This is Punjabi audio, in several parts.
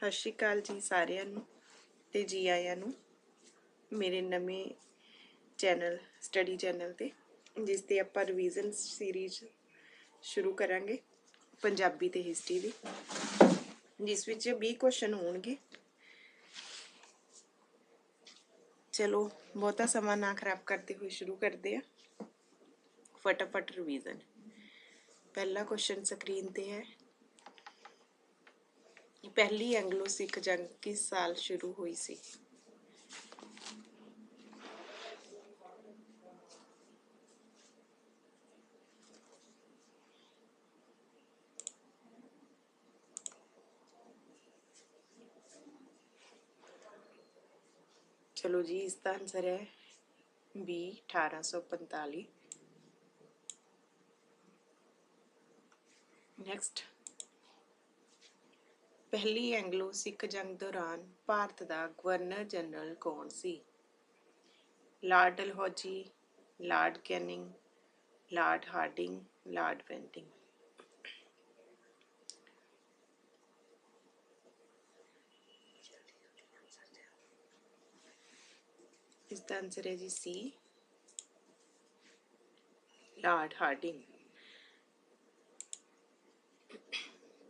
ਸਤਿ ਸ਼੍ਰੀ ਅਕਾਲ ਜੀ ਸਾਰਿਆਂ ਨੂੰ ਤੇ ਜੀ ਆਇਆਂ ਨੂੰ ਮੇਰੇ ਨਵੇਂ ਚੈਨਲ, ਸਟੱਡੀ ਚੈਨਲ ਤੇ, ਜਿਸ ਤੇ ਆਪਾਂ ਰਿਵੀਜ਼ਨ ਸੀਰੀਜ਼ ਸ਼ੁਰੂ ਕਰਾਂਗੇ, ਪੰਜਾਬੀ ਤੇ ਹਿਸਟਰੀ ਦੀ, ਜਿਸ ਵਿੱਚ 20 ਕੁਐਸਚਨ ਹੋਣਗੇ। ਚਲੋ, ਬਹੁਤਾ ਸਮਾਂ ਨਾ ਖਰਾਬ ਕਰਦੇ ਹੋਏ ਸ਼ੁਰੂ ਕਰਦੇ ਆ ਫਟਾਫਟ ਰਿਵੀਜ਼ਨ ਪਹਿਲਾ ਕੁਐਸਚਨ ਸਕਰੀਨ ਤੇ ਹੈ। ਪਹਿਲੀ ਐਂਗਲੋ ਸਿੱਖ ਜੰਗ ਕਿਸ ਸਾਲ ਸ਼ੁਰੂ ਹੋਈ ਸੀ ਚਲੋ ਜੀ ਇਸ ਦਾ ਆਨਸਰ ਹੈ B 1845 ਨੈਕਸਟ ਪਹਿਲੀ ਐਂਗਲੋ ਸਿੱਖ ਜੰਗ ਦੌਰਾਨ ਭਾਰਤ ਦਾ ਗਵਰਨਰ ਜਨਰਲ ਕੌਣ ਸੀ? Lord Dalhousie, Lord Canning, Lord Hardinge, Lord Bentinck ਇਸ ਦਾ ਆਨਸਰ ਹੈ ਜੀ ਸੀ, ਲਾਰਡ ਹਾਰਡਿੰਗ।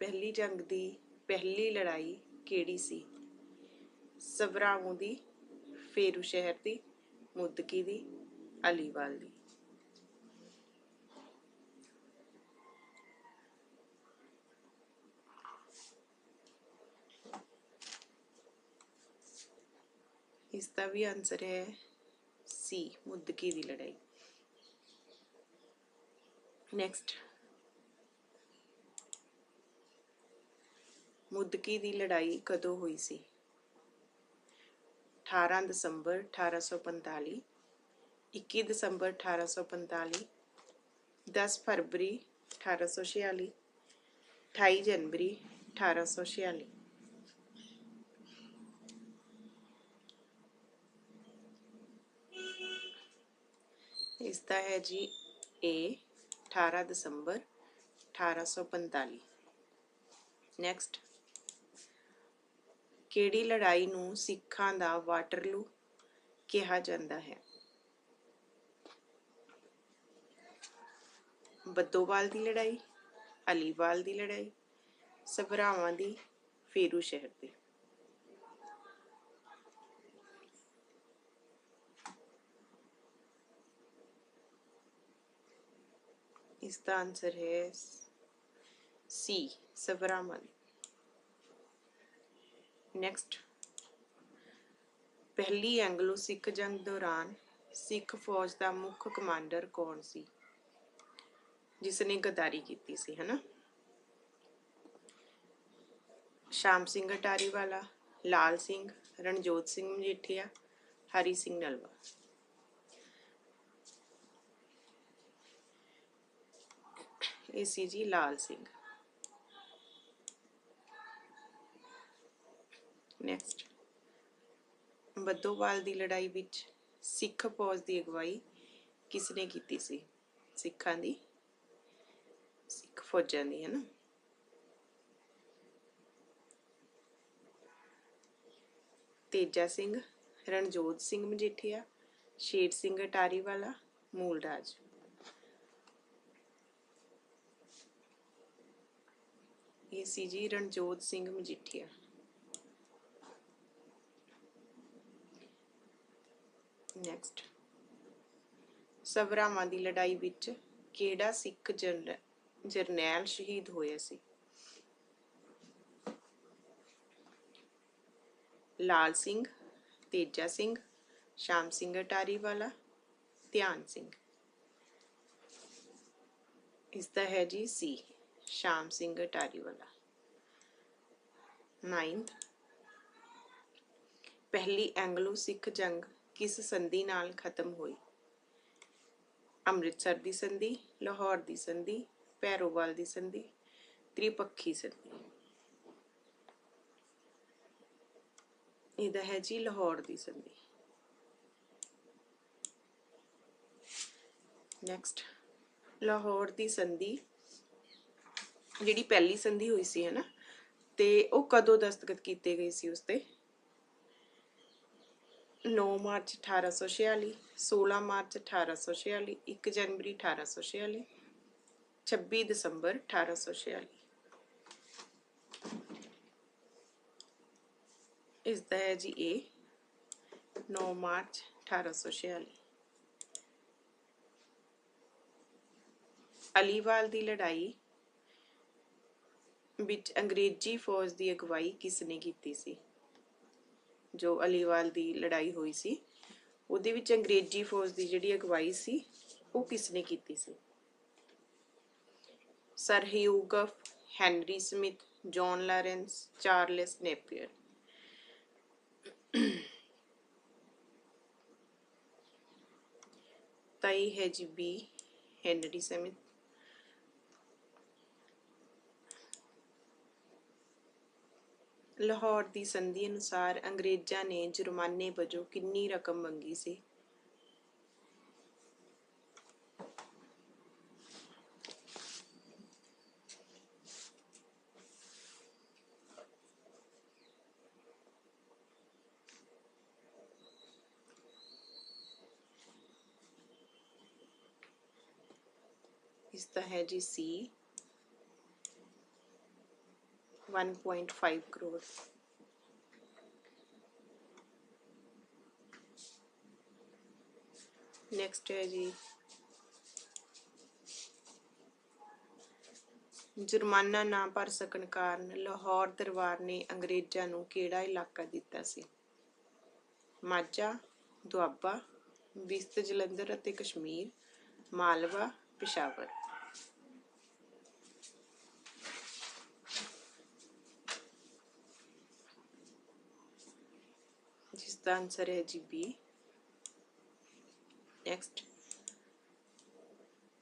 ਪਹਿਲੀ ਜੰਗ ਦੀ ਪਹਿਲੀ ਲੜਾਈ ਕਿਹੜੀ ਸੀ ਸਵਰਾਵਾਂ ਦੀ ਫੇਰੂ ਸ਼ਹਿਰ ਦੀ ਮੁੱਦਕੀ ਦੀ ਅਲੀਵਾਲ ਦੀ ਇਸ ਦਾ ਵੀ ਆਨਸਰ ਹੈ ਸੀ ਮੁੱਦਕੀ ਦੀ ਲੜਾਈ ਨੈਕਸਟ ਮੁੱਦਕੀ ਦੀ ਲੜਾਈ ਕਦੋਂ ਹੋਈ ਸੀ? 18 ਦਸੰਬਰ 1845 21 ਦਸੰਬਰ 1845 10 ਫਰਵਰੀ 1846 28 ਜਨਵਰੀ 1846 ਇਸ ਦਾ ਹੈ ਜੀ A 18 ਦਸੰਬਰ 1845 ਨੈਕਸਟ ਕਿਹੜੀ ਲੜਾਈ ਨੂੰ ਸਿੱਖਾਂ ਦਾ ਵਾਟਰਲੂ ਕਿਹਾ ਜਾਂਦਾ ਹੈ? ਬੱਦੋਵਾਲ ਦੀ ਲੜਾਈ, ਅਲੀਵਾਲ ਦੀ ਲੜਾਈ, ਸਭਰਾਵਾਂ ਦੀ, ਫੇਰੂ ਸ਼ਹਿਰ ਦੀ। ਇਸ ਦਾ ਆਨਸਰ ਹੈ ਸੀ, ਸਭਰਾਵਾਂ ਦੀ। ਨੈਕਸਟ ਪਹਿਲੀ ਐਂਗਲੋ ਸਿੱਖ ਜੰਗ ਦੌਰਾਨ ਸਿੱਖ ਫੌਜ ਦਾ ਮੁੱਖ ਕਮਾਂਡਰ ਕੌਣ ਸੀ? ਜਿਸ ਨੇ ਗਦਾਰੀ ਕੀਤੀ ਸੀ, ਹਨਾ? ਸ਼ਾਮ ਸਿੰਘ ਅਟਾਰੀ ਵਾਲਾ ਲਾਲ ਸਿੰਘ, ਰਣਜੋਤ ਸਿੰਘ ਮਜੀਠੀਆ, ਹਰੀ ਸਿੰਘ ਨਲਵਾ। ਇਹ ਸੀ ਜੀ ਲਾਲ ਸਿੰਘ। ਨੈਕਸਟ ਬੱਦੋਵਾਲ ਦੀ ਲੜਾਈ ਵਿੱਚ ਸਿੱਖ ਫੌਜ ਦੀ ਅਗਵਾਈ ਕਿਸ ਨੇ ਕੀਤੀ ਸੀ? ਸਿੱਖਾਂ ਦੀ? ਸਿੱਖ ਫੌਜਾਂ ਦੀ ਹੈ ਨਾ ਤੇਜਾ ਸਿੰਘ, ਰਣਜੋਤ ਸਿੰਘ ਮਜੀਠੀਆ, ਸ਼ੇਰ ਸਿੰਘ ਅਟਾਰੀ ਵਾਲਾ ਮੂਲ ਰਾਜ ਇਹ ਸੀ ਜੀ ਰਣਜੋਤ ਸਿੰਘ ਮਜੀਠੀਆ। ਨੈਕਸਟ ਸਵਰਾਵਾਂ ਦੀ ਲੜਾਈ ਵਿੱਚ ਕਿਹੜਾ ਸਿੱਖ ਜਰਨੈਲ ਸ਼ਹੀਦ ਹੋਇਆ ਸੀ? ਲਾਲ ਸਿੰਘ, ਤੇਜਾ ਸਿੰਘ, ਸ਼ਾਮ ਸਿੰਘ ਅਟਾਰੀ ਵਾਲਾ ਧਿਆਨ ਸਿੰਘ। ਇਸ ਦਾ ਹੈ ਜੀ ਸੀ, ਸ਼ਾਮ ਸਿੰਘ ਅਟਾਰੀ ਵਾਲਾ 9th ਪਹਿਲੀ ਐਂਗਲੋ ਸਿੱਖ ਜੰਗ ਕਿਸ ਸੰਧੀ ਨਾਲ ਖਤਮ ਹੋਈ? ਅੰਮ੍ਰਿਤਸਰ ਦੀ ਸੰਧੀ, ਲਾਹੌਰ ਦੀ ਸੰਧੀ ਪੈਰੋਵਾਲ ਦੀ ਸੰਧੀ, ਤ੍ਰਿਪੱਖੀ ਸੰਧੀ। ਇਹਦਾ ਹੈ ਜੀ ਲਾਹੌਰ ਦੀ ਸੰਧੀ। ਨੈਕਸਟ ਲਾਹੌਰ ਦੀ ਸੰਧੀ, ਜਿਹੜੀ ਪਹਿਲੀ ਸੰਧੀ ਹੋਈ ਸੀ, ਹੈ ਨਾ? ਤੇ ਉਹ ਕਦੋਂ ਦਸਤਖਤ ਕੀਤੇ ਗਏ ਸੀ ਉਸ ਤੇ? 9 ਮਾਰਚ 1846 16 ਮਾਰਚ 1846 1 ਜਨਵਰੀ 1846 26 ਦਸੰਬਰ 1846 ਇਸ ਦਾ ਹੈ ਜੀ ਇਹ 9 ਮਾਰਚ 1846 ਅਲੀਵਾਲ ਦੀ ਲੜਾਈ ਵਿੱਚ ਅੰਗਰੇਜ਼ੀ ਫੌਜ ਦੀ ਅਗਵਾਈ ਕਿਸ ਨੇ ਕੀਤੀ ਸੀ? ਜੋ ਅਲੀਵਾਲ ਦੀ ਲੜਾਈ ਹੋਈ ਸੀ, ਉਹਦੇ ਵਿੱਚ ਅੰਗਰੇਜ਼ੀ ਫੌਜ ਦੀ ਜਿਹੜੀ ਅਗਵਾਈ ਸੀ, ਉਹ ਕਿਸ ਨੇ ਕੀਤੀ ਸੀ? Sir Hugh Gough, Henry Smith, John Lawrence, Charles Napier. ਤਾਂ ਇਹ ਹੈ ਜੀ ਬੀ, ਹੈਨਰੀ ਸਮਿਥ। ਲਾਹੌਰ ਦੀ ਸੰਧੀ ਅਨੁਸਾਰ ਅੰਗਰੇਜ਼ਾਂ ਨੇ ਜੁਰਮਾਨੇ ਵਜੋਂ ਕਿੰਨੀ ਰਕਮ ਮੰਗੀ ਸੀ? ਇਸ ਦਾ ਹੈ ਜੀ ਸੀ। 1.5 ਕਰੋੜ ਨੈਕਸਟ ਹੈ ਜੀ ਜੁਰਮਾਨਾ ਨਾ ਭਰ ਸਕਣ ਕਾਰਨ ਲਾਹੌਰ ਦਰਬਾਰ ਨੇ ਅੰਗਰੇਜ਼ਾਂ ਨੂੰ ਕਿਹੜਾ ਇਲਾਕਾ ਦਿੱਤਾ ਸੀ? ਮਾਝਾ, ਦੁਆਬਾ, ਬਿਸਤ, ਜਲੰਧਰ ਅਤੇ ਕਸ਼ਮੀਰ, ਮਾਲਵਾ, ਪਿਸ਼ਾਵਰ। ਜਿਸ ਦਾ ਆਨਸਰ ਹੈ ਜੀ ਨੈਕਸਟ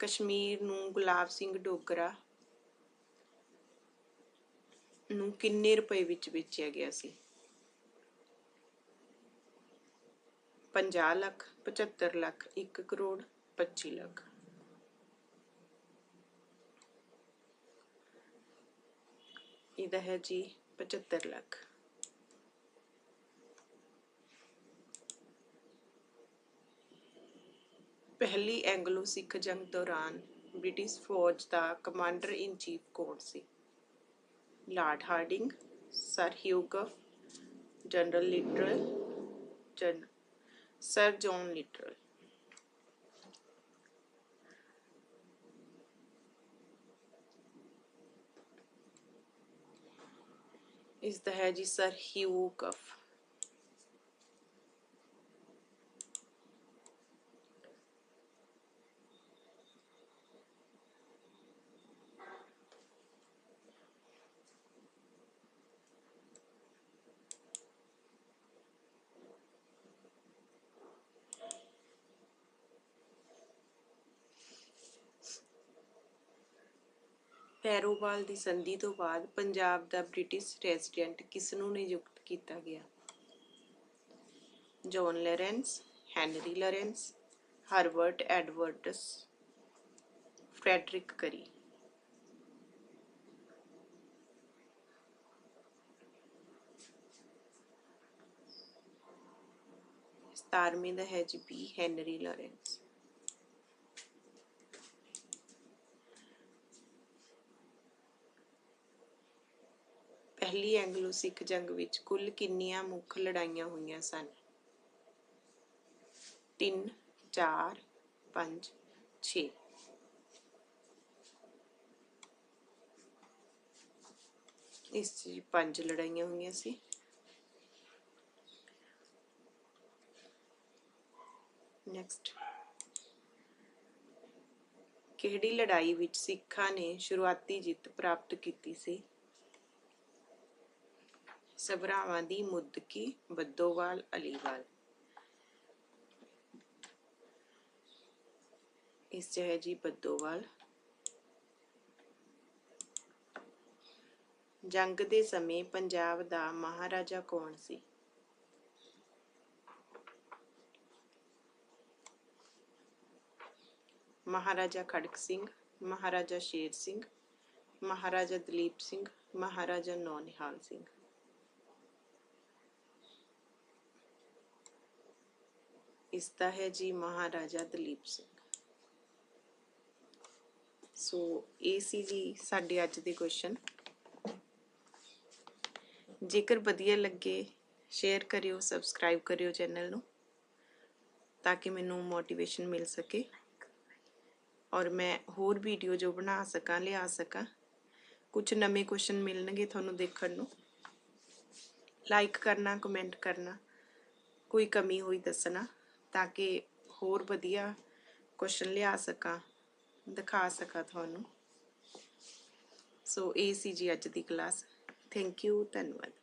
ਕਸ਼ਮੀਰ ਨੂੰ ਗੁਲਾਬ ਸਿੰਘ ਡੋਗਰਾ ਨੂੰ ਕਿੰਨੇ ਰੁਪਏ ਵਿੱਚ ਵੇਚਿਆ ਗਿਆ ਸੀ? 50 ਲੱਖ 75 ਲੱਖ 1 ਕਰੋੜ 25 ਲੱਖ। ਇਹਦਾ ਹੈ ਜੀ 75 ਲੱਖ। ਪਹਿਲੀ ਐਂਗਲੋ ਸਿੱਖ ਜੰਗ ਦੌਰਾਨ ਬ੍ਰਿਟਿਸ਼ ਫੌਜ ਦਾ ਕਮਾਂਡਰ ਇਨ ਚੀਫ ਕੌਣ ਸੀ Lord Hardinge Sir Hugh Gough General Littler ਜਨ ਸਰ ਜੌਨ ਲਿਟਰਲ ਇਸ ਦਾ ਹੈ ਜੀ ਸਰ ਹਿਊਗਫ ਪੈਰੋਵਾਲ ਦੀ ਸੰਧੀ ਤੋਂ ਬਾਅਦ ਪੰਜਾਬ ਦਾ ਬ੍ਰਿਟਿਸ਼ ਰੈਜ਼ੀਡੈਂਟ ਕਿਸ ਨੂੰ ਨਿਯੁਕਤ ਕੀਤਾ ਗਿਆ? John Lawrence, Henry Lawrence, Herbert Edwardes Frederick Currie. ਸਤਾਰਵੀਂ ਦਾ ਹੈ ਜੀ ਬੀ, ਹੈਨਰੀ ਲਾਰੈਂਸ। ਪਹਿਲੀ ਐਂਗਲੋ ਸਿੱਖ ਜੰਗ ਵਿੱਚ ਕੁੱਲ ਕਿੰਨੀਆਂ ਮੁੱਖ ਲੜਾਈਆਂ ਹੋਈਆਂ ਸਨ? 3 4 5 6 ਇਸ 'ਚ ਪੰਜ ਲੜਾਈਆਂ ਹੋਈਆਂ ਸੀ। ਨੈਕਸਟ ਕਿਹੜੀ ਲੜਾਈ ਵਿੱਚ ਸਿੱਖਾਂ ਨੇ ਸ਼ੁਰੂਆਤੀ ਜਿੱਤ ਪ੍ਰਾਪਤ ਕੀਤੀ ਸੀ? ਸਭਰਾਵਾਂ ਦੀ ਮੁੱਦਕੀ ਬੱਦੋਵਾਲ ਅਲੀਵਾਲ। ਇਸ 'ਚ ਹੈ ਜੀ ਬੱਦੋਵਾਲ। ਜੰਗ ਦੇ ਸਮੇਂ ਪੰਜਾਬ ਦਾ ਮਹਾਰਾਜਾ ਕੌਣ ਸੀ? ਮਹਾਰਾਜਾ ਖੜਕ ਸਿੰਘ, ਮਹਾਰਾਜਾ ਸ਼ੇਰ ਸਿੰਘ, ਮਹਾਰਾਜਾ ਦਲੀਪ ਸਿੰਘ, ਮਹਾਰਾਜਾ ਨੌਨਿਹਾਲ ਸਿੰਘ। ਇਸ ਦਾ ਹੈ ਜੀ ਮਹਾਰਾਜਾ ਦਲੀਪ ਸਿੰਘ ਸੋ ਇਹ ਸੀ ਜੀ ਸਾਡੇ ਅੱਜ ਦੇ ਕੁਐਸਚਨ ਜੇਕਰ ਵਧੀਆ ਲੱਗੇ ਸ਼ੇਅਰ ਕਰਿਓ ਸਬਸਕ੍ਰਾਈਬ ਕਰਿਓ ਚੈਨਲ ਨੂੰ ਤਾਂ ਕਿ ਮੈਨੂੰ ਮੋਟੀਵੇਸ਼ਨ ਮਿਲ ਸਕੇ ਔਰ ਮੈਂ ਹੋਰ ਵੀਡੀਓ ਜੋ ਬਣਾ ਸਕਾਂ ਲਿਆ ਸਕਾਂ ਕੁਝ ਨਵੇਂ ਕੁਐਸਚਨ ਮਿਲਣਗੇ ਤੁਹਾਨੂੰ ਦੇਖਣ ਨੂੰ ਲਾਈਕ ਕਰਨਾ ਕਮੈਂਟ ਕਰਨਾ ਕੋਈ ਕਮੀ ਹੋਈ ਦੱਸਣਾ ਤਾਂ ਕਿ ਹੋਰ ਵਧੀਆ ਕੁਐਸਚਨ ਲਿਆ ਸਕਾਂ, ਦਿਖਾ ਸਕਾਂ ਤੁਹਾਨੂੰ। ਸੋ ਇਹ ਸੀ ਜੀ ਅੱਜ ਦੀ ਕਲਾਸ ਥੈਂਕ ਯੂ ਧੰਨਵਾਦ।